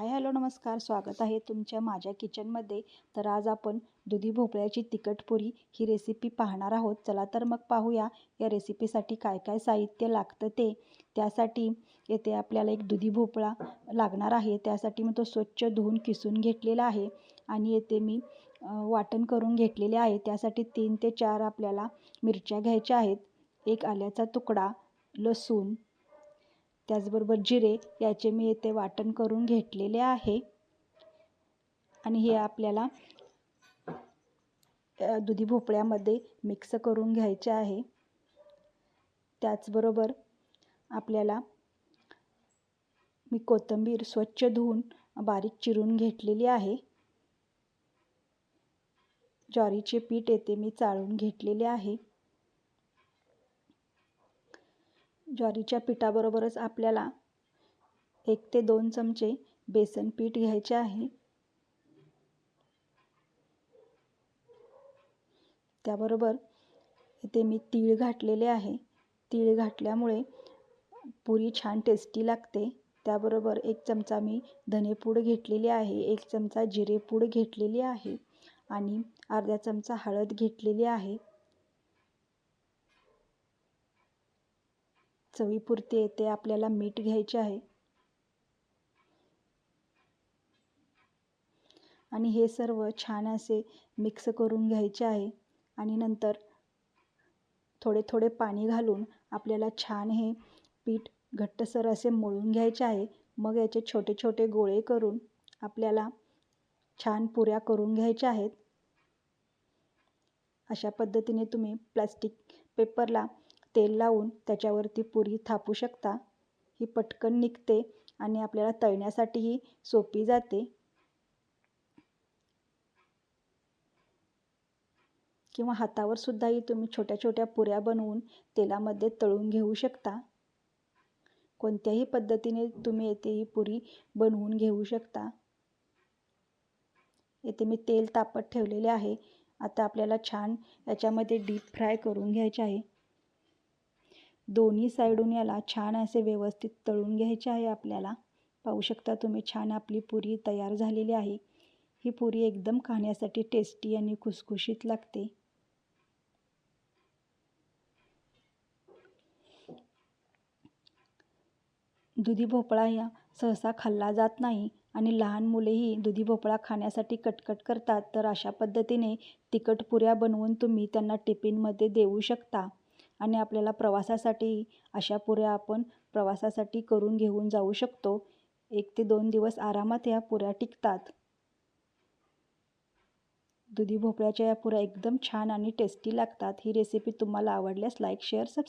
Hi hello नमस्कार. स्वागत आहे तुमच्या माझ्या किचनमध्ये. तर आज आपण दुधी भोपळ्याची तिखट पुरी ही रेसिपी पाहणार आहोत. चला तर मग पाहूया या रेसिपीसाठी काय काय साहित्य लागतं ते. त्यासाठी येथे आपल्याला एक दुधी भोपळा लागणार आहे. त्यासाठी मी तो स्वच्छ धुवून किसून घेतलेला आहे आणि येथे मी वाटण करून घेतलेले आहे. त्यासाठी तीन ते चार आपल्याला मिरच्या घ्यायच्या आहेत. एक आल्याचा तुकडा लसूण त्याचबरोबर जिरे याचे मी येथे वाटण करून घेतलेले आहे. आणि हे आपल्याला दुधी भोपळ्यामध्ये मिक्स करून घ्यायचे आहे. त्याचबरोबर आपल्याला मी कोथिंबीर स्वच्छ धुवून बारीक चिरून घेतलेली आहे. ज्वारीचे पीठ येते मी चाळून घेतलेले आहे. ज्वारीच्या पिठाबरोबरच आपल्याला एक ते दोन चमचे बेसन पीठ घ्यायचे आहे. त्याबरोबर इथे मी तीळ घातलेले आहे. तीळ घातल्यामुळे पुरी छान टेस्टी लागते. त्याबरोबर एक चमचा मी धनेपूड घेतलेली आहे. एक चमचा जिरेपूड घेतलेली आहे. आणि अर्धा चमचा हळद घेतलेली आहे. चवीपुरती येते आपल्याला मीठ घ्यायचे आहे. आणि हे सर्व छान असे मिक्स करून घ्यायचे आहे. आणि नंतर थोडे थोडे पाणी घालून आपल्याला छान हे पीठ घट्टसर असे मळून घ्यायचे आहे. मग याचे छोटे छोटे गोळे करून आपल्याला छान पुऱ्या करून घ्यायच्या आहेत. अशा पद्धतीने तुम्ही प्लास्टिक पेपरला तेल लावून त्याच्यावरती पुरी थापू शकता. ही पटकन निघते आणि आपल्याला तळण्यासाठीही सोपी जाते. किंवा हातावर सुद्धाही तुम्ही छोट्या छोट्या पुऱ्या बनवून तेलामध्ये तळून घेऊ शकता. कोणत्याही पद्धतीने तुम्ही येथे ही पुरी बनवून घेऊ शकता. येथे मी तेल तापत ठेवलेले आहे. आता आपल्याला छान याच्यामध्ये डीप फ्राय करून घ्यायचे आहे. दोन्ही साईडून याला छान असे व्यवस्थित तळून घ्यायचे आहे आपल्याला. पाहू शकता तुम्ही छान आपली पुरी तयार झालेली आहे. ही पुरी एकदम खाण्यासाठी टेस्टी आणि खुसखुशीत लागते. दुधी भोपळा या सहसा खाल्ला जात नाही आणि लहान मुलेही दुधी भोपळा खाण्यासाठी कटकट करतात तर अशा पद्धतीने तिखट पुऱ्या बनवून तुम्ही त्यांना टिफिनमध्ये देऊ शकता. आणि आपल्याला प्रवासासाठी अशा पुऱ्या आपण प्रवासासाठी करून घेऊन जाऊ शकतो. एक ते दोन दिवस आरामात या पुऱ्या टिकतात. दुधी भोपळ्याच्या या पुऱ्या एकदम छान आणि टेस्टी लागतात. ही रेसिपी तुम्हाला आवडल्यास लाईक शेअर सबस्क्राईब